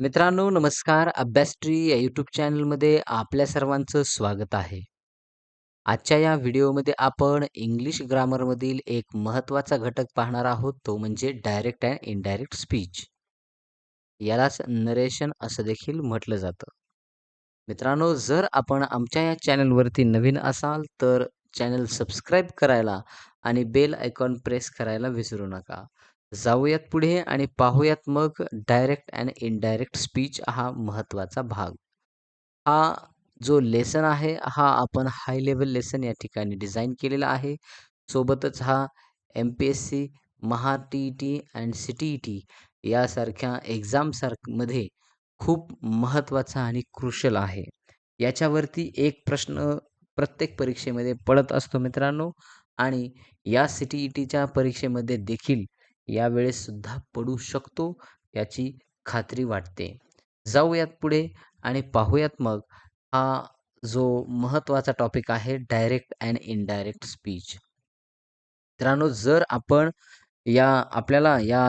मित्रांनो नमस्कार. अभ्यासट्री या यूट्यूब चॅनलमध्ये आपल्या सर्वांचं स्वागत आहे. आजच्या या व्हिडिओमध्ये आपण इंग्लिश ग्रामरमधील एक महत्त्वाचा घटक पाहणार आहोत, तो म्हणजे डायरेक्ट अँड इनडायरेक्ट स्पीच. यालाच नरेशन असं देखील म्हटलं जातं. मित्रांनो, जर आपण आमच्या या चॅनलवरती नवीन असाल, तर चॅनल सबस्क्राईब करायला आणि बेल आयकॉन प्रेस करायला विसरू नका. जाऊयात पुढे आणि पाहूयात मग डायरेक्ट अँड इनडायरेक्ट स्पीच हा महत्त्वाचा भाग. हा जो लेसन आहे, हा आपण हाय लेवल लेसन या ठिकाणी डिझाईन केलेला आहे. सोबतच हा एम-पी-एस-सी, महा-टी-ई-टी अँड सी-टी-ई-टी यासारख्या एक्झामसारखमध्ये खूप महत्त्वाचा आणि क्रुशल आहे. याच्यावरती एक प्रश्न प्रत्येक परीक्षेमध्ये पडत असतो मित्रांनो आणि या सी-टी-ई-टीच्या परीक्षेमध्ये देखील यावेळेस सुद्धा पडू शकतो, याची खात्री वाटते. जाऊयात पुढे आणि पाहूयात मग हा जो महत्त्वाचा टॉपिक आहे डायरेक्ट अँड इनडायरेक्ट स्पीच. मित्रांनो, जर आपण या आपल्याला या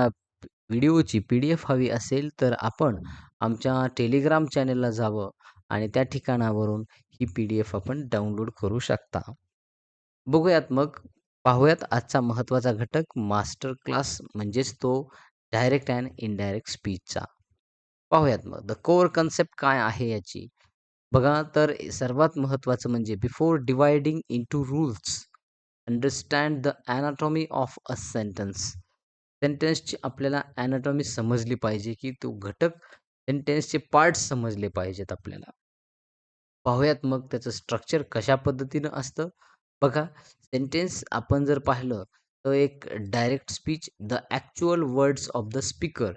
व्हिडिओची पी-डी-एफ हवी असेल, तर आपण आमच्या टेलिग्राम चॅनेलला जावं आणि त्या ठिकाणावरून ही पी-डी-एफ आपण डाउनलोड करू शकता. बघूयात मग पाहूयात आजचा महत्त्वाचा घटक मास्टर क्लास म्हणजेच तो डायरेक्ट अँड इनडायरेक्ट स्पीचचा. पाहूयात मग द कोर कन्सेप्ट काय आहे याची. बघा तर सर्वात महत्त्वाचं म्हणजे before dividing into rules, understand the anatomy of a sentence. सेंटेन्सची आपल्याला एनाटॉमी समजली पाहिजे, की तो घटक सेंटेन्सचे पार्ट्स समजले पाहिजेत आपल्याला. पाहूयात मग त्याचं स्ट्रक्चर कशा पद्धतीनं असतं. बघा सेंटेन्स आपण जर पाहिलं तर एक direct speech the actual words of the speaker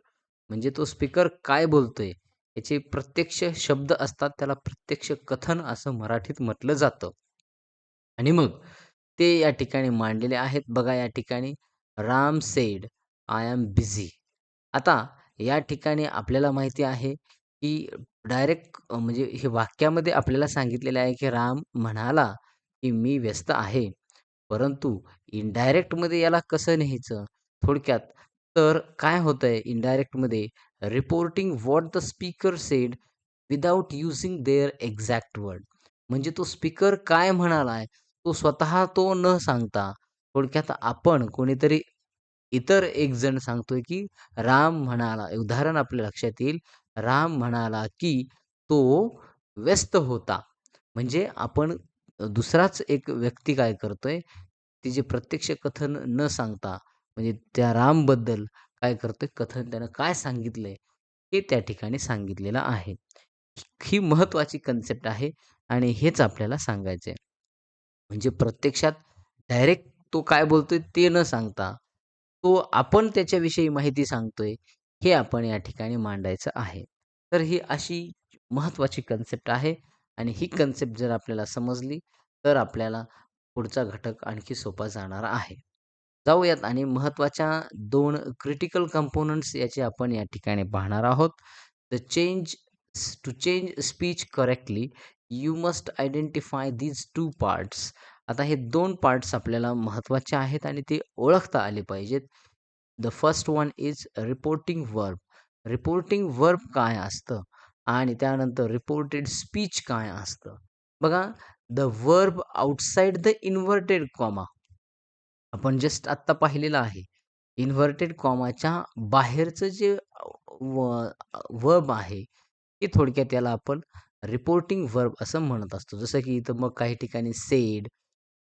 म्हणजे तो स्पीकर काय बोलतोय याचे प्रत्यक्ष शब्द असतात त्याला प्रत्यक्ष कथन असं मराठीत म्हटलं जातं. आणि मग ते या ठिकाणी मांडलेले आहेत. बघा या ठिकाणी Ram said I am busy. आता या ठिकाणी आपल्याला माहिती आहे, की डायरेक्ट म्हणजे हे वाक्यामध्ये आपल्याला सांगितलेलं आहे, की राम म्हणाला, की मी व्यस्त आहे. परंतु इनडायरेक्टमध्ये याला कसं न्यायचं? थोडक्यात तर काय होतंय इनडायरेक्टमध्ये reporting what the speaker said without using their exact word. म्हणजे तो स्पीकर काय म्हणालाय, तो स्वतः तो न सांगता थोडक्यात आपण कोणीतरी इतर एक जण सांगतोय, की राम म्हणाला उदाहरण आपल्या लक्षात येईल. राम म्हणाला, की तो व्यस्त होता. म्हणजे आपण दुसराच एक व्यक्ती काय करतोय, तिचे प्रत्यक्ष कथन न सांगता म्हणजे त्या रामबद्दल काय करतोय कथन त्यानं काय सांगितलंय, हे त्या ठिकाणी सांगितलेलं आहे. ही महत्त्वाची कन्सेप्ट आहे आणि हेच आपल्याला सांगायचंय म्हणजे प्रत्यक्षात डायरेक्ट तो काय बोलतोय ते न सांगता, तो आपण त्याच्याविषयी माहिती सांगतोय, हे आपण या ठिकाणी मांडायचं आहे. तर ही अशी महत्त्वाची कन्सेप्ट आहे आणि ही कन्सेप्ट जर आपल्याला समजली, तर आपल्याला पुढचा घटक आणखी सोपा जाणार आहे. जाऊयात आणि महत्त्वाच्या दोन क्रिटिकल कंपोनंट्स याचे आपण या ठिकाणी पाहणार आहोत. The change to change speech correctly you must identify these two parts. आता हे दोन पार्ट्स आपल्याला महत्त्वाचे आहेत आणि ते ओळखता आले पाहिजेत. The first one is reporting verb. Reporting verb काय असतं आणि त्यानंतर रिपोर्टेड स्पीच काय असतं. बघा the verb outside the inverted comma. आपण जस्ट आत्ता पाहिलेलं आहे. इन्व्हर्टेड कॉमाच्या बाहेरचं जे वर्ब आहे, ते थोडक्यात याला आपण रिपोर्टिंग वर्ब असं म्हणत असतो. जसं की इथं मग काही ठिकाणी सेड,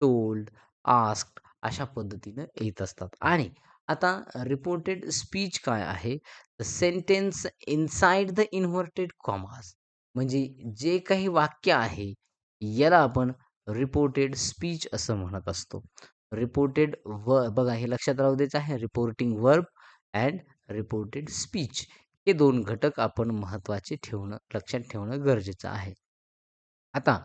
टोल्ड, आस्क्ड अशा पद्धतीनं येत असतात. आणि आता रिपोर्टेड स्पीच काय आहे? The sentence inside the inverted commas. म्हणजे जे काही वाक्य आहे, याला आपण रिपोर्टेड स्पीच असं म्हणत असतो. रिपोर्टेड व बघा हे लक्षात राहू द्यायचं आहे. Reporting verb and reported speech हे दोन घटक आपण महत्त्वाचे ठेवणं लक्षात ठेवणं गरजेचं आहे. आता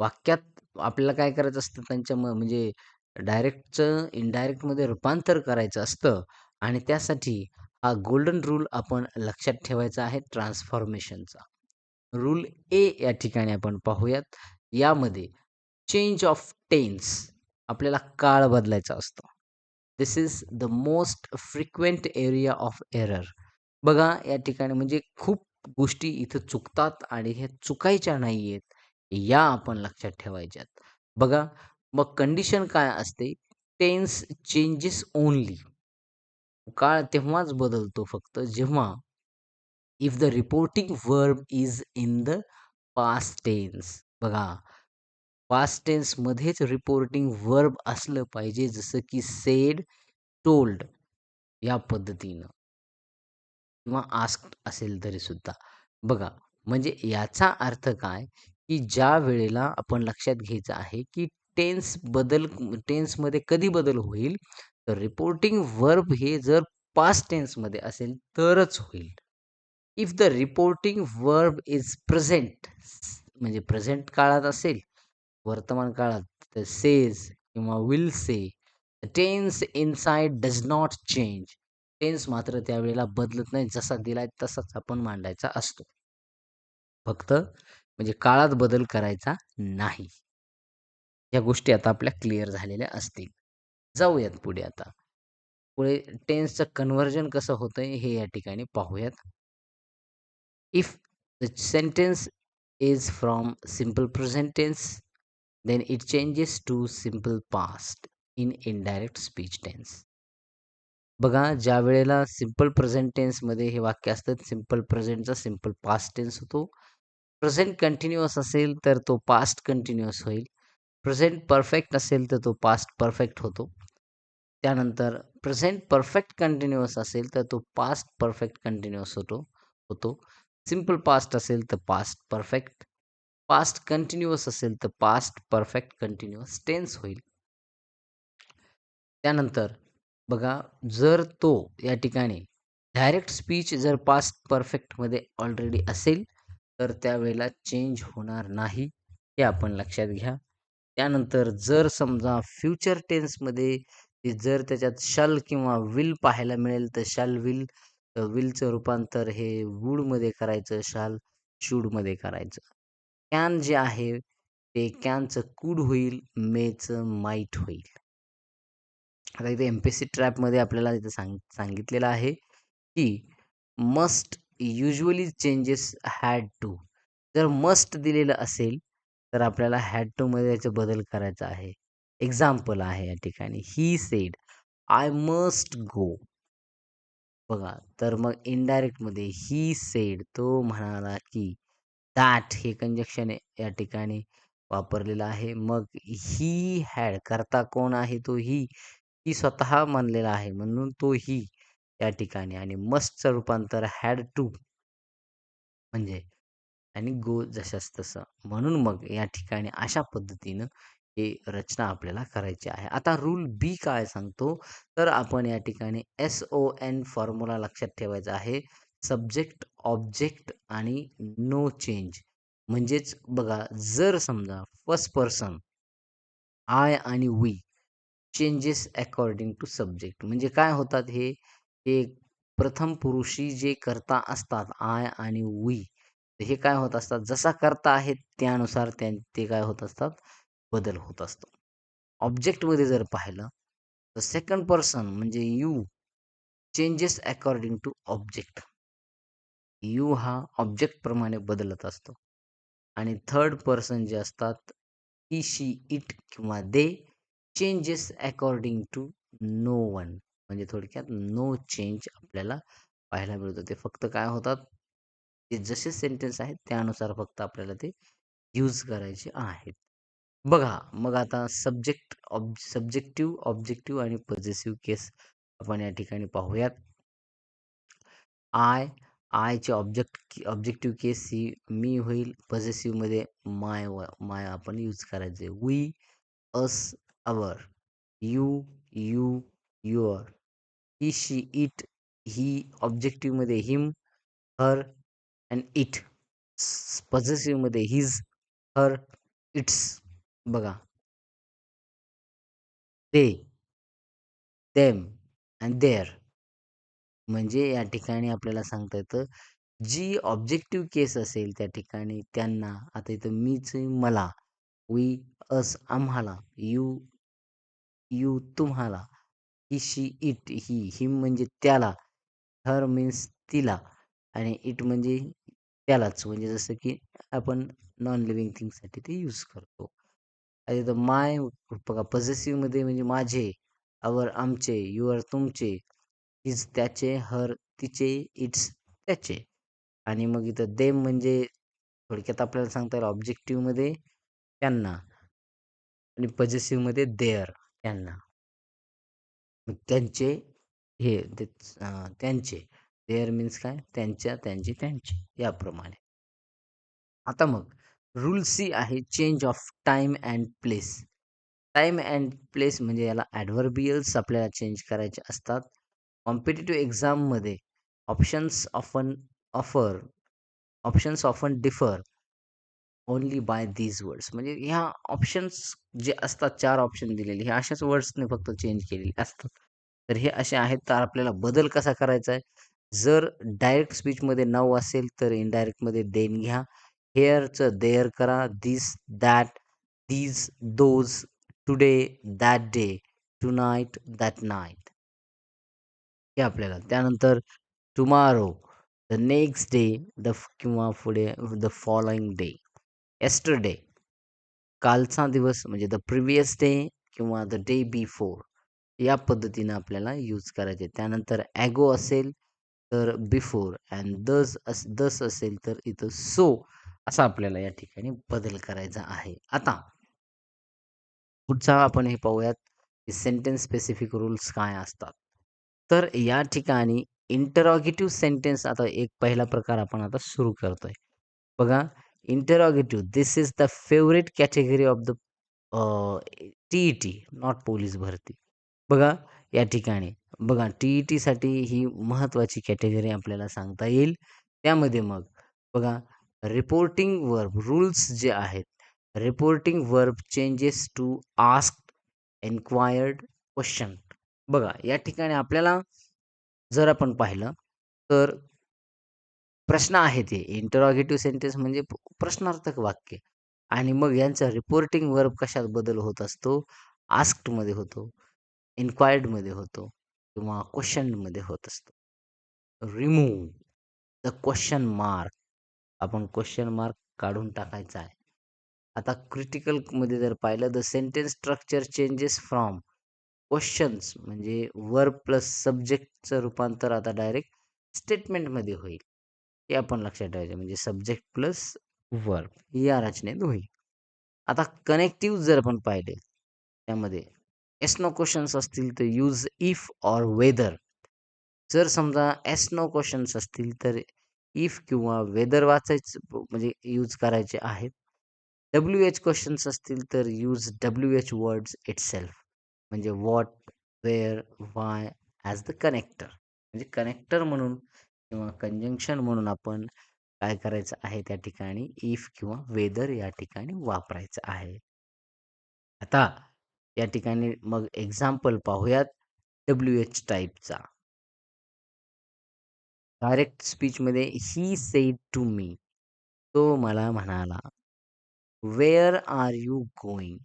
वाक्यात आपल्याला काय करायचं असतं त्यांच्या म्हणजे डायरेक्टचं इनडायरेक्टमध्ये रूपांतर करायचं असतं आणि त्यासाठी हा गोल्डन रूल आपण लक्षात ठेवायचा आहे ट्रान्सफॉर्मेशनचा. रूल ए या ठिकाणी आपण पाहूयात. यामध्ये चेंज ऑफ टेन्स आपल्याला काळ बदलायचा असतो. This is the most frequent area of error. बघा या ठिकाणी म्हणजे खूप गोष्टी इथं चुकतात आणि ह्या चुकायच्या नाही आहेत या आपण लक्षात ठेवायच्यात बघा मग कंडिशन काय असते? टेन्स चेंजेस ओनली काळ तेव्हाच बदलतो फक्त. जेव्हा if the reporting verb is in the past tense बघा पास्ट टेन्समध्येच रिपोर्टिंग वर्ब असलं पाहिजे जसं की सेड टोल्ड या पद्धतीनं. किंवा आस्क्ड असेल तरी सुद्धा. बघा म्हणजे याचा अर्थ काय? की ज्या वेळेला आपण लक्षात घ्यायचं आहे की टेन्स बदल टेन्समध्ये कधी बदल होईल? तर रिपोर्टिंग वर्ब हे जर पास्ट टेन्समध्ये असेल तरच होईल. If the reporting verb is present म्हणजे प्रेझेंट काळात असेल वर्तमान काळात तर सेज किंवा will say tense inside does not change tense मात्र त्यावेळेला बदलत नाही जसा दिलाय तसाच आपण मांडायचा असतो. फक्त म्हणजे काळात बदल करायचा नाही. या गोष्टी आता आपल्या क्लिअर झालेल्या असतील. जाऊयात पुढे आता. पुढे टेन्सचं कन्व्हर्जन कसं होतंय हे या ठिकाणी पाहूयात. If the sentence is from simple present tense then it changes to simple past in indirect speech tense बघा ज्या वेळेला सिंपल प्रेझेंट टेन्समध्ये हे वाक्य असतं सिंपल प्रेझेंटचा सिंपल पास्ट टेन्स होतो. प्रेझेंट कंटिन्युअस असेल तर तो पास्ट कंटिन्युअस होईल. प्रेझेंट परफेक्ट असेल तर तो पास्ट परफेक्ट होतो. त्यानंतर प्रेझेंट परफेक्ट कंटिन्युअस असेल तर तो पास्ट परफेक्ट कंटिन्युअस होतो होतो. सिंपल पास्ट असेल तर पास्ट परफेक्ट. पास्ट कंटिन्युअस असेल तर पास्ट परफेक्ट कंटिन्युअस टेन्स होईल. त्यानंतर बघा जर तो या ठिकाणी डायरेक्ट स्पीच जर पास्ट परफेक्टमध्ये ऑलरेडी असेल तर त्यावेळेला चेंज होणार नाही हे आपण लक्षात घ्या. त्यानंतर जर समजा फ्युचर टेन्समध्ये जर त्याच्यात शल किंवा विल पाहायला मिळेल तर शाल विल विलचं रूपांतर हे वूडमध्ये करायचं शाल शूडमध्ये करायचं. कॅन जे आहे ते कॅनचं कूड होईल मेचं माईट होईल. आता इथे एम पी सी ट्रॅपमध्ये आपल्याला इथे सांग सांगितलेलं आहे की must usually changes had to. जर मस्ट दिलेलं असेल तर आपल्याला हॅड टूमध्ये याचा बदल करायचा आहे. एक्झाम्पल आहे या ठिकाणी. He said I must go बघा तर मग इनडायरेक्टमध्ये ही सेड तो म्हणाला की दॅट हे कंजक्शन या ठिकाणी वापरलेलं आहे. मग ही हॅड करता कोण आहे तो ही ही स्वतः मानलेला आहे. म्हणून तो ही या ठिकाणी. आणि मस्टचं रूपांतर हॅड टू म्हणजे आणि गो जशास तसं. म्हणून मग या ठिकाणी अशा पद्धतीनं हे रचना आपल्याला करायची आहे. आता रूल बी काय सांगतो? तर आपण या ठिकाणी एस ओ एन फॉर्म्युला लक्षात ठेवायचा आहे. सब्जेक्ट ऑब्जेक्ट आणि नो चेंज म्हणजेच बघा जर समजा फर्स्ट पर्सन आय आणि we changes according to subject म्हणजे काय होतात हे? हे प्रथम पुरुषी जे करता असतात आय आणि वी हे काय होत असतात? जसा करता आहेत त्यानुसार त्या ते काय होत असतात? बदल होत असतो. ऑब्जेक्टमध्ये जर पाहिलं तर सेकंड पर्सन म्हणजे you changes according to object you हा ऑब्जेक्टप्रमाणे बदलत असतो. आणि थर्ड पर्सन जे असतात ही शी इट किंवा they changes according to no one म्हणजे थोडक्यात नो चेंज आपल्याला पाहायला मिळतो. ते फक्त काय होतात? ते जसे सेंटेन्स आहेत त्यानुसार फक्त आपल्याला ते यूज करायचे आहेत. बघा मग आता सब्जेक्ट ऑब सब्जेक्टिव्ह ऑब्जेक्टिव्ह आणि पॉझिटिव्ह केस आपण या ठिकाणी पाहूयात. आय आयचे ऑब्जेक्ट ऑब्जेक्टिव्ह केस ही मी होईल. पॉझिटिव्हमध्ये माय माय आपण यूज करायचे. We us our you you your he she it he ऑब्जेक्टिव्हमध्ये him her and it पॉझिटिव्हमध्ये हिज हर इट्स बघा. ते देम अँड देअर म्हणजे या ठिकाणी आपल्याला सांगता येतं जी ऑब्जेक्टिव्ह केस असेल त्या ठिकाणी त्यांना आता इथं मीच मला वी अस आम्हाला यू यू तुम्हाला ही शी इट ही हिम म्हणजे त्याला हर मीन्स तिला आणि इट म्हणजे त्यालाच म्हणजे जसं की आपण नॉन लिव्हिंग थिंगसाठी ते यूज करतो. आणि इथं माय बघा पॉझेसिव्हमध्ये म्हणजे माझे, अवर आमचे, युअर तुमचे, हिज त्याचे, हर तिचे, इट्स त्याचे आणि मग इथं देम म्हणजे थोडक्यात आपल्याला सांगता येईल ऑब्जेक्टिव्हमध्ये त्यांना आणि पॉझेसिव्हमध्ये देअर त्यांना. त्यांचे हे त्यांचे. देअर मीन्स काय? त्यांच्या, त्यांची त्यांची याप्रमाणे. आता मग रूल सी आहे change of time and place. Time and place म्हणजे याला ॲडव्हर्बियल्स आपल्याला चेंज करायचे असतात. कॉम्पिटेटिव्ह एक्झाममध्ये options often offer options often differ only by these words म्हणजे ह्या ऑप्शन्स जे असतात चार ऑप्शन दिलेले हे अशाच वर्ड्सने फक्त चेंज केलेले असतात. तर हे असे आहेत तर आपल्याला बदल कसा करायचा आहे? जर डायरेक्ट स्पीचमध्ये नऊ असेल तर इनडायरेक्टमध्ये देन घ्या. हेअरचं देअर करा. This, that, these, those, today, that day, tonight that night. हे आपल्याला त्यानंतर tomorrow, the next day, the किंवा पुढे द फॉलोइंग डे. एस्टरडे कालचा दिवस म्हणजे द प्रिव्हियस डे किंवा द डे बिफोर या पद्धतीनं आपल्याला यूज करायचे. त्यानंतर ॲगो असेल तर बिफोर अँड दस अस दस असेल तर इथं सो असा आपल्याला या ठिकाणी बदल करायचा आहे. आता पुढचा आपण हे पाहूयात की सेंटेन्स स्पेसिफिक रूल्स काय असतात. तर या ठिकाणी इंटरॉगेटिव्ह सेंटेन्स आता एक पहिला प्रकार आपण आता सुरू करतोय. बघा interrogative this is the favourite category of the TET not police भरती. बघा या ठिकाणी बघा टी-ई-टीसाठी ही महत्त्वाची कॅटेगरी आपल्याला सांगता येईल. त्यामध्ये मग बघा रिपोर्टिंग वर्ब रूल्स जे आहेत. Reporting verb changes to ask enquired, question. बघा या ठिकाणी आपल्याला जर आपण पाहिलं तर प्रश्न आहे ते इंटरॉगेटिव्ह सेंटेन्स म्हणजे प्रश्नार्थक वाक्य आणि मग यांचा रिपोर्टिंग वर्ब कशात बदल होत असतो? आस्क्डमध्ये होतो, इन्क्वायर्डमध्ये होतो किंवा क्वेश्चनमध्ये होत असतो. रिमूव्ह द क्वेश्चन मार्क आपण क्वेश्चन मार्क काढून टाकायचा आहे. आता क्रिटिकलमध्ये जर पाहिलं the sentence structure changes from questions म्हणजे वर्ब प्लस सब्जेक्टचं रूपांतर आता डायरेक्ट स्टेटमेंटमध्ये होईल. हे आपण लक्षात ठेवायचं म्हणजे सब्जेक्ट प्लस वर्ब या रचनेत होईल. आता कनेक्टिव्ह जर आपण पाहिले त्यामध्ये एस नो क्वेश्चन्स असतील तर यूज इफ ऑर वेदर. जर समजा एस नो क्वेश्चन्स असतील तर इफ किंवा वेदर वाचायचं म्हणजे यूज करायचे आहेत. डब्ल्यू एच क्वेश्चन्स असतील तर use W H words itself म्हणजे what where, why as the connector. म्हणजे कनेक्टर म्हणून किंवा कंजंक्शन म्हणून आपण काय करायचं आहे त्या ठिकाणी इफ किंवा वेदर या ठिकाणी वापरायचं आहे. आता या ठिकाणी मग एक्झाम्पल पाहूयात डब्ल्यू एच टाईपचा डायरेक्ट स्पीचमध्ये ही सेड टू मी तो मला म्हणाला. Where are you going?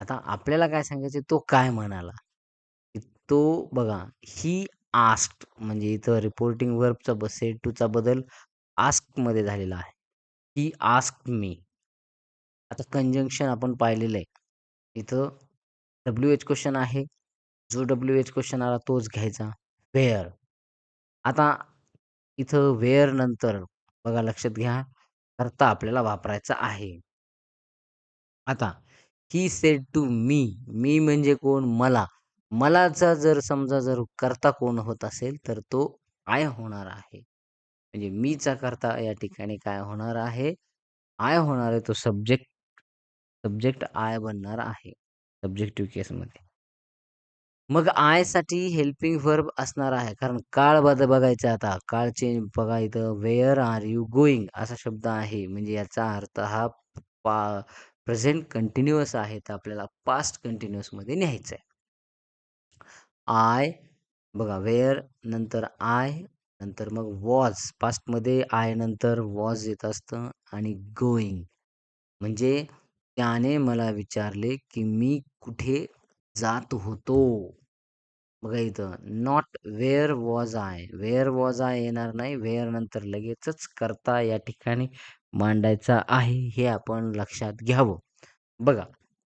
आता आपल्याला काय सांगायचं तो काय म्हणाला? तो बघा ही आस्क्ड म्हणजे इथं रिपोर्टिंग वर्बचा ब सेड टूचा बदल आस्कमध्ये झालेला आहे. He ask me. आता कंजंक्शन आपण पाहिलेलं आहे. इथं डब्ल्यू एच क्वेश्चन आहे. जो डब्ल्यू एच क्वेश्चन आला तोच घ्यायचा. वेअर. आता इथं वेअर नंतर बघा लक्षात घ्या करता आपल्याला वापरायचा आहे. आता ही सेड टू मी. मी म्हणजे कोण? मला. मलाचा जर समजा जर करता कोण होत असेल तर तो आय होणार आहे. म्हणजे मीचा करता या ठिकाणी काय होणार आहे? आय होणार आहे. तो सब्जेक्ट सब्जेक्ट आय बनणार आहे. सब्जेक्टिव्ह केसमध्ये. मग आयसाठी हेल्पिंग वर्ब असणार आहे. कारण काळ बद बघायचा आता. काळ चेंज बघा इथं वेअर आर यू गोइंग असा शब्द आहे. म्हणजे याचा अर्थ हा पा प्रेझेंट कंटिन्युअस आहे. तर आपल्याला पास्ट कंटिन्युअसमध्ये न्यायचं आहे. आय बघा वेअर नंतर आय नंतर मग वॉज पास्टमध्ये आय नंतर वॉज येत असतं आणि गोइंग म्हणजे त्याने मला विचारले की मी कुठे जात होतो. बघा इथं not where was I where was I येणार नाही. वेअर नंतर लगेचच करता या ठिकाणी मांडायचा आहे हे आपण लक्षात घ्यावं. बघा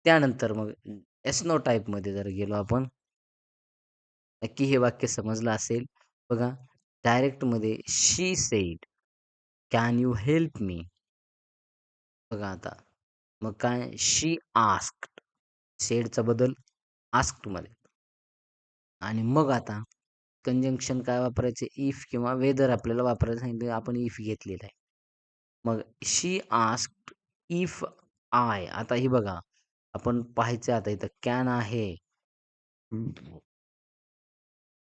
त्यानंतर मग एस्नो टाईपमध्ये जर गेलो आपण नक्की हे वाक्य समजलं असेल. बघा डायरेक्टमध्ये she said can you help me बघा आता. मग काय? शी आस्क्ड सेडचा बदल आस्क्डमध्ये आणि मग आता कंजंक्शन काय वापरायचे? इफ किंवा वेदर आपल्याला वापरायला सांगितलं आपण इफ घेतलेलं आहे. मग शी आस्क्ड इफ आय आता ही बघा आपण पाहायचं आता इथं कॅन आहे.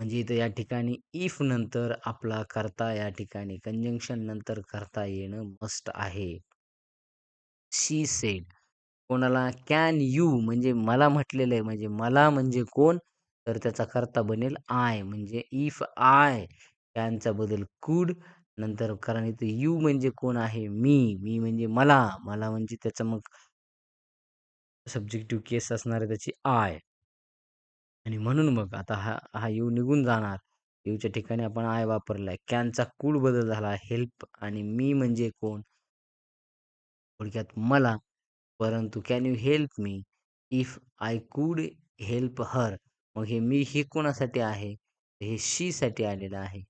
म्हणजे इथं या ठिकाणी इफ नंतर आपला करता या ठिकाणी. कंजंक्शन नंतर करता येणं मस्ट आहे. She said. कोणाला कॅन यू म्हणजे मला म्हटलेलं आहे म्हणजे मला म्हणजे कोण? तर त्याचा करता बनेल आय म्हणजे इफ आय कॅनचा बदल कुड. नंतर कारण इथे यू म्हणजे कोण आहे? मी मी म्हणजे मला मला म्हणजे त्याचं मग सब्जेक्टिव्ह केस असणार आहे त्याची आय. आणि म्हणून मग आता हा हा यू निघून जाणार. यूच्या ठिकाणी आपण आय वापरलाय. कॅनचा कूड बदल झाला हेल्प आणि मी म्हणजे कोण? थोडक्यात मला परंतु can you help me if I could help her मग हे मी हे कोणासाठी आहे? हे शी साठी आलेलं आहे.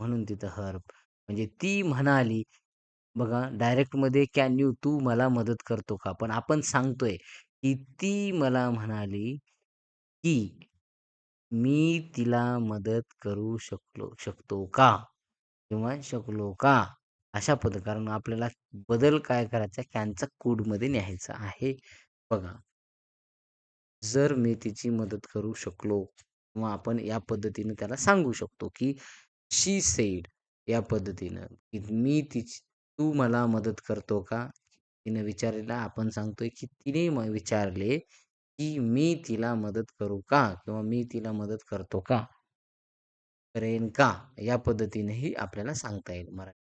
म्हणून तिथं हर म्हणजे ती म्हणाली बघा डायरेक्टमध्ये कॅन यू तू मला मदत करतो का? पण आपण सांगतोय की ती मला म्हणाली की मी तिला मदत करू शकलो शकतो का? किंवा शकलो का? अशा पद कारण आपल्याला बदल काय करायचा त्यांचा कोडमध्ये न्यायचा आहे. बघा. जर मी तिची मदत करू शकलो किंवा आपण या पद्धतीने त्याला सांगू शकतो की शी सेड या पद्धतीनं की मी तिची तू मला मदत करतो का? तिनं विचारलेला आपण सांगतोय की तिने विचारले की मी तिला मदत करू का? किंवा मी तिला मदत करतो का? करेन का? या पद्धतीनेही आपल्याला सांगता येईल मराठी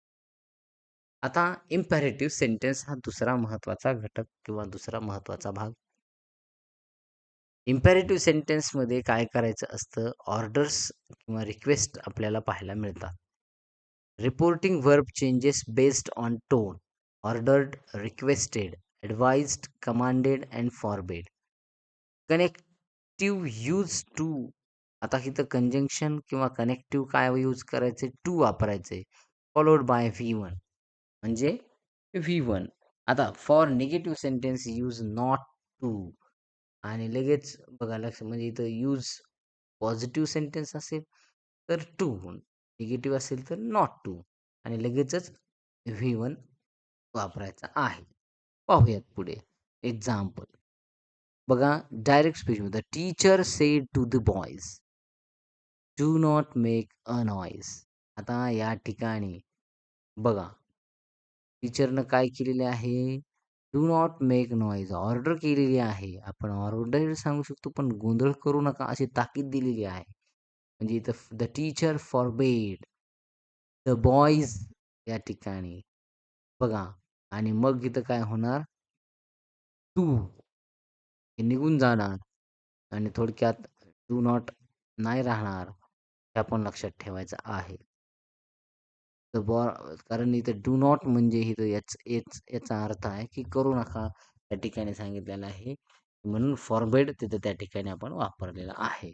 आता इम्पॅरेटिव्ह सेंटेन्स हा दुसरा महत्त्वाचा घटक किंवा दुसरा महत्त्वाचा भाग. इम्पॅरेटिव्ह सेंटेन्समध्ये काय करायचं असतं? ऑर्डर्स किंवा रिक्वेस्ट आपल्याला पाहायला मिळतात. Reporting verb changes based on tone ordered requested advised commanded and forbade connective use to आता इथं कंजंक्शन किंवा कनेक्टिव्ह काय यूज करायचे? टू वापरायचे. फॉलोड बाय व्ही वन म्हणजे व्ही वन आता for negative sentence use not to आणि लगेच बघा लक्ष म्हणजे इथं यूज पॉझिटिव्ह सेंटेन्स असेल तर टू निगेटिव्ह असेल तर नॉट टू आणि लगेचच व्ही वन वापरायचा आहे. पाहूयात पुढे. एक्झाम्पल बघा direct speech the teacher said to the boys do not make a noise आता या ठिकाणी बघा. टीचरनं काय केलेले आहे? Do not make noise order केलेली आहे. आपण ऑर्डर सांगू शकतो पण गोंधळ करू नका अशी ताकीद दिलेली आहे. म्हणजे इथं the teacher forbade the boys या ठिकाणी. बघा आणि मग इथं काय होणार? टू हे निघून जाणार. आणि थोडक्यात डू नॉट नाही राहणार हे आपण लक्षात ठेवायचं आहे. तर बॉ कारण इथं डू नॉट म्हणजे इथं याच याच याचा अर्थ आहे की करू नका त्या ठिकाणी सांगितलेलं आहे. म्हणून फॉरबेड तिथं त्या ठिकाणी आपण वापरलेलं आहे.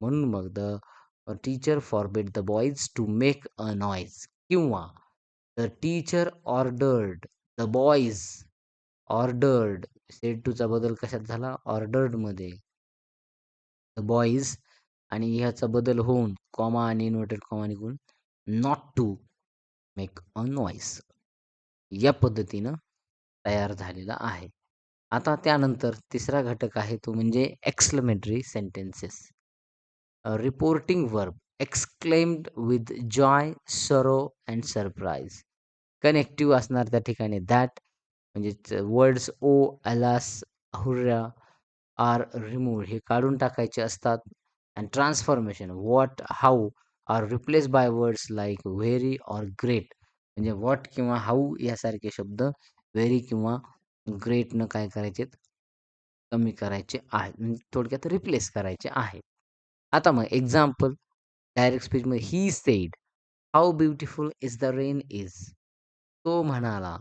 म्हणून मग the teacher forbade the boys to make a noise किंवा the teacher ordered the boys ordered said टूचा बदल कशात झाला? ऑर्डर्डमध्ये द बॉईज आणि ह्याचा बदल होऊन कॉमा आणि इन्व्हर्टेड कॉमा निघून not to make a noise या पद्धतीनं तयार झालेला आहे. आता त्यानंतर तिसरा घटक आहे तो म्हणजे exclamatory sentences reporting verb exclaimed with joy sorrow and surprise connective असणार त्या ठिकाणी दॅट म्हणजे words O alas hurrah are remove हे काढून टाकायचे असतात. And transformation what how are replace by words like very or great म्हणजे व्हॉट किंवा हाऊ यासारखे शब्द व्हेरी किंवा ग्रेटनं काय करायचे? कमी करायचे आहेत. म्हणजे थोडक्यात रिप्लेस करायचे आहेत. आता मग example direct स्पीचमध्ये he said how beautiful is the rain is तो म्हणाला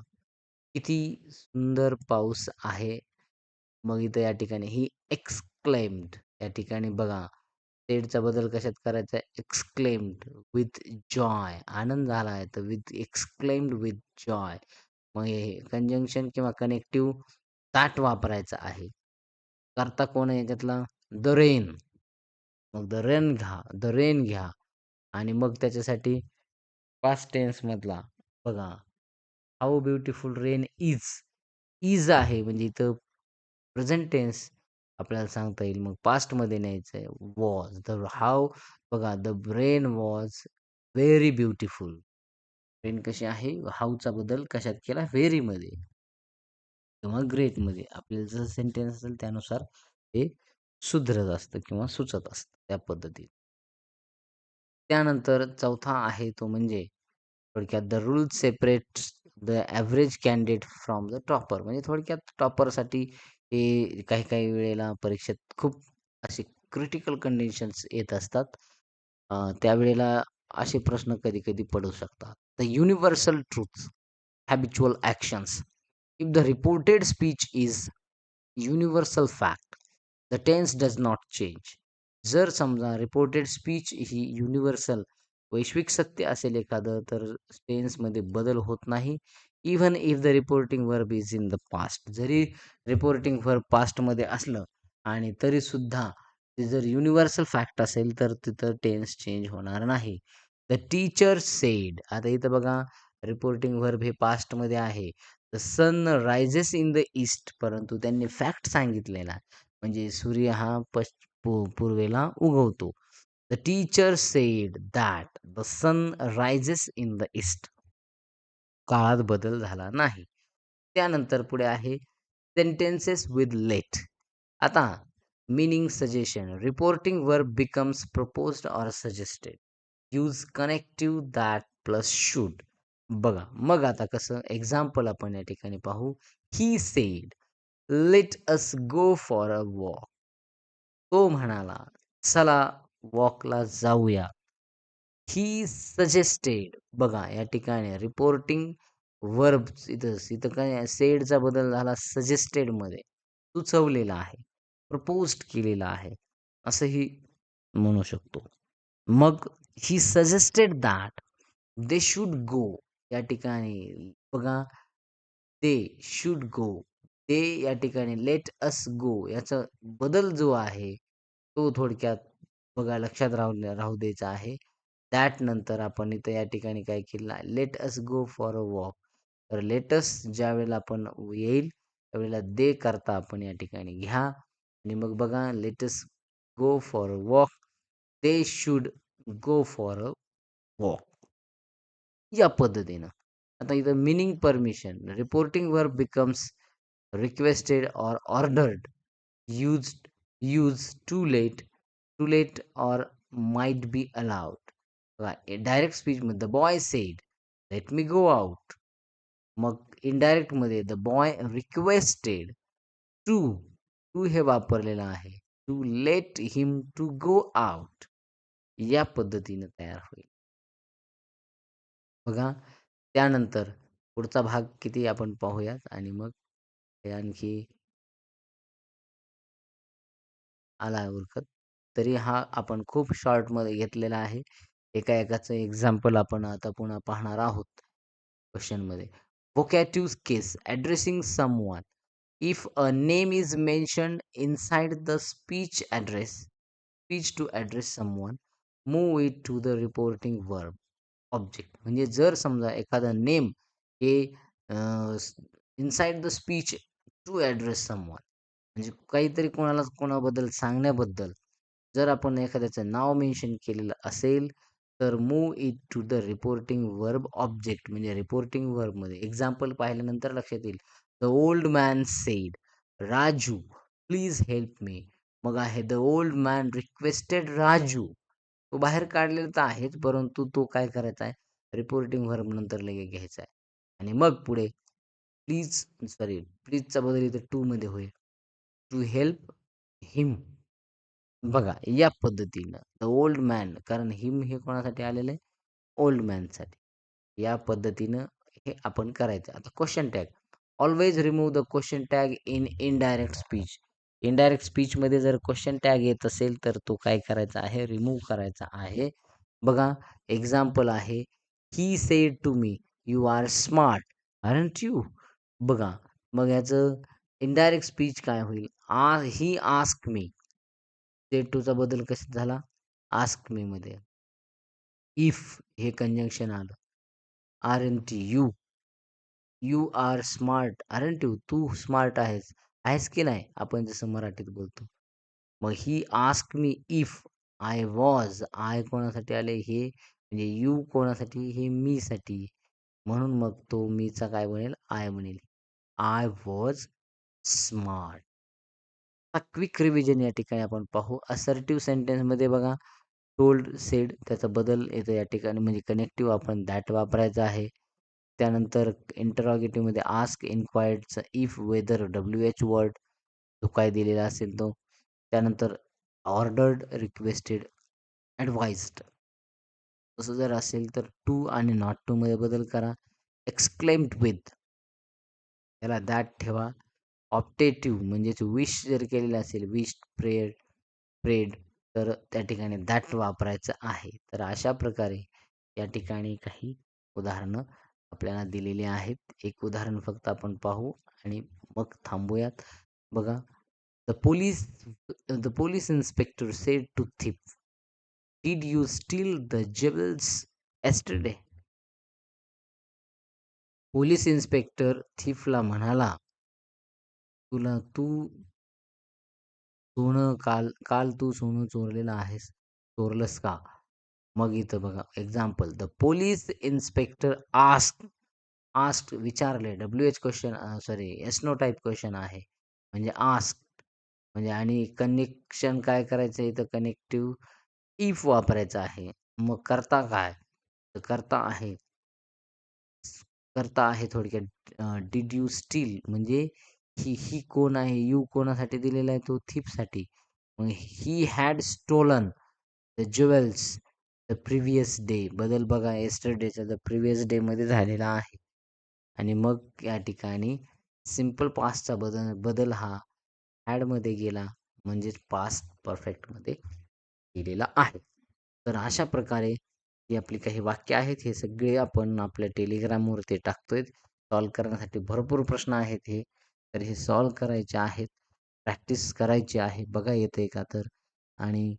किती सुंदर पाऊस आहे. मग इथं या ठिकाणी ही एक्सक्लेम्ड या ठिकाणी बघा स्टेटचा बदल कशात करायचा? आहे एक्सक्लेम्ड विथ जॉय आनंद झाला आहे तर विथ एक्सक्लेम्ड विथ जॉय मग हे कंजंक्शन किंवा कनेक्टिव्ह ताट वापरायचं आहे. करता कोण आहे याच्यातला? द रेन मग द रेन घ्या द रेन घ्या. आणि मग त्याच्यासाठी पास्ट टेन्समधला बघा. How beautiful rain is is आहे म्हणजे इथं प्रेझेंट टेन्स आपल्याला सांगता येईल. मग पास्टमध्ये न्यायचं आहे वॉज द हाव बघा the rain was very beautiful. Rain कशी आहे? हाऊचा बदल कशात केला? व्हेरीमध्ये. किंवा ग्रेटमध्ये. आपल्याला जसं सेंटेन्स असेल त्यानुसार ते सुधरत असतं किंवा सुचत असतं त्या पद्धतीत. त्यानंतर चौथा आहे तो म्हणजे थोडक्यात the rule separate the average candidate from the topper म्हणजे थोडक्यात टॉपरसाठी हे काही काही वेळेला परीक्षेत खूप असे क्रिटिकल कंडिशन्स येत असतात. त्यावेळेला असे प्रश्न कधी कधी पडू शकतात. The universal truth habitual actions if the reported speech is universal fact the tense does not change जर समजा रिपोर्टेड स्पीच ही युनिव्हर्सल वैश्विक सत्य असेल एखादं तर टेन्समध्ये बदल होत नाही. Even if the reporting verb is in the past. जरी रिपोर्टिंग वर्ब पास्टमध्ये असलं आणि तरीसुद्धा ते जर युनिव्हर्सल फॅक्ट असेल तर तिथं टेन्स चेंज होणार नाही. द टीचर सेड आता इथं बघा रिपोर्टिंग वर्ब हे पास्टमध्ये आहे. The sun rises in the east परंतु त्यांनी फॅक्ट सांगितलेला म्हणजे सूर्य हा पश पूर्वेला उगवतो. The teacher said that the sun rises in the east. काळात बदल झाला नाही. त्यानंतर पुढे आहे सेंटेन्सेस विथ लेट आता meaning suggestion reporting verb becomes proposed or suggested use connective that plus should बघा मग आता कसं एक्झाम्पल आपण या ठिकाणी पाहू. He said let us go for a walk तो म्हणाला चला वॉकला जाऊया. ही सजेस्टेड बघा या ठिकाणी रिपोर्टिंग वर्ब इथं इथं काय सेडचा बदल झाला सजेस्टेडमध्ये सुचवलेला आहे. प्रपोज्ड केलेला आहे. असंही म्हणू शकतो. मग he suggested that they should go या ठिकाणी बघा दे शुड गो दे या ठिकाणी लेट अस गो याचा बदल जो आहे तो थोडक्यात बघा लक्षात राहू राहू द्यायचा आहे. दॅट नंतर आपण इथं या ठिकाणी काय केलं let us go for a walk तर लेटस ज्या वेळेला आपण येईल त्यावेळेला दे करता आपण या ठिकाणी घ्या. आणि मग बघा let's go for a walk they should go for a walk या पद्धतीनं. आता इथं meaning permission reporting verb becomes requested or ordered use use to let to let or might be allowed direct स्पीचमध्ये the boy said let me go out मग इनडायरेक्टमध्ये the boy requested to to हे वापरलेलं आहे. To let him to go out या पद्धतीने तयार होईल. बघा त्यानंतर पुढचा भाग किती आपण पाहूयात आणि मग हे आणखी आला उरकत. तरी हा आपण खूप शॉर्टमध्ये घेतलेला आहे. एका एकाचं एक्झाम्पल आपण आता पुन्हा पाहणार आहोत क्वेश्चनमध्ये. Vocative case addressing someone if a name is mention inside the speech address speech to address someone move it to the reporting verb object म्हणजे जर समजा एखादा नेम हे inside the speech to address someone म्हणजे काहीतरी कोणाला कोणाबद्दल सांगण्याबद्दल जर आपण एखाद्याचं नाव मेन्शन केलेलं असेल तर move it to the reporting verb object म्हणजे रिपोर्टिंग वर्बमध्ये एक्झाम्पल पाहिल्यानंतर लक्षात येईल. The old man said Raju please help me मग आहे the old man requested Raju. तो बाहेर काढलेला तर आहेच परंतु तो काय करायचा आहे? रिपोर्टिंग वर्ब नंतर लगे घ्यायचा आहे. आणि मग पुढे प्लीज सॉरी प्लीजचा बदल इथं टूमध्ये होईल. टू हेल्प हिम बघा या पद्धतीनं द ओल्ड मॅन कारण हिम हे कोणासाठी आलेलं आहे? ओल्ड मॅनसाठी. या पद्धतीनं हे आपण करायचं. आता question tag always remove the question tag in indirect speech indirect स्पीचमध्ये जर क्वेश्चन टॅग येत असेल तर तो काय करायचा आहे? रिमूव्ह करायचा आहे. बघा एक्झाम्पल आहे. He said to me you are smart aren't you बघा मग याचं इनडायरेक्ट स्पीच काय होईल? आ ही आस्क मी सेड टूचा बदल कसा झाला? आस्क मी मध्ये. इफ हे कंजंक्शन आलं. R N T you you are smart are aren't you तू स्मार्ट आहेस. आहेस की नाही? आपण जसं मराठीत बोलतो. मग he ask me if I was I कोणासाठी आले? हे म्हणजे यू कोणासाठी? हे मीसाठी. म्हणून मग तो मीचा काय बनेल? आय बनेल. आय वॉज स्मार्ट आता क्विक रिव्हिजन या ठिकाणी आपण पाहू. असर्टिव्ह सेंटेन्समध्ये बघा टोल्ड सेड त्याचा बदल येतो या ठिकाणी. म्हणजे कनेक्टिव्ह आपण दॅट वापरायचं आहे. त्यानंतर इंटरॉगेटिव्हमध्ये ask इन्क्वायर्डचं if whether W H word जो काय दिलेला असेल तो. त्यानंतर ऑर्डर्ड रिक्वेस्टेड ॲडवाइज्ड तसं जर असेल तर टू आणि नॉट टूमध्ये बदल करा. एक्सक्लेम्ड विथ त्याला दॅट ठेवा. ऑप्टेटिव्ह म्हणजेच विश जर केलेलं असेल विश प्रेड प्रेड तर त्या ठिकाणी दॅट वापरायचं आहे. तर अशा प्रकारे या ठिकाणी काही उदाहरणं आपल्याला दिलेली आहेत. एक उदाहरण फक्त आपण पाहू आणि मग थांबूयात. बघा the police the police inspector said to thief did you steal the jewels yesterday police inspector थिफला म्हणाला तुला तू सोनं काल काल तू सोनं चोरलेलं आहेस चोरलंस का? मग इथं बघा example the police inspector ask ask विचारले W H question sorry yes no type question आहे. म्हणजे आस्क म्हणजे आणि कनेक्शन काय करायचं इथं कनेक्टिव्ह इफ वापरायचं आहे. मग करता काय? तर करता आहे करता आहे थोडक्यात डिड यू स्टील म्हणजे ही ही कोण आहे यू कोणासाठी दिलेला आहे तो थीपसाठी. मग he had stolen the jewels the previous day बदल बघा एस्टरडेचा द प्रिव्हियस डेमध्ये झालेला आहे. आणि मग या ठिकाणी सिंपल पास्टचा बदल बदल हा हॅडमध्ये गेला म्हणजेच पास्ट परफेक्टमध्ये गेलेला आहे. तर अशा प्रकारे ही आपली काही वाक्य आहेत हे सगळे आपण आपल्या टेलिग्रामवरती टाकतोय. सॉल्व करण्यासाठी भरपूर प्रश्न आहेत हे. तर हे सॉल्व करायचे आहेत. प्रॅक्टिस करायची आहे. बघा येते का तर? आणि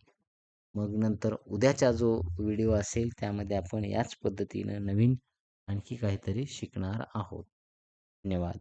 मग नंतर उद्याचा जो व्हिडिओ असेल त्यामध्ये आपण याच पद्धतीनं नवीन आणखी काहीतरी शिकणार आहोत. धन्यवाद.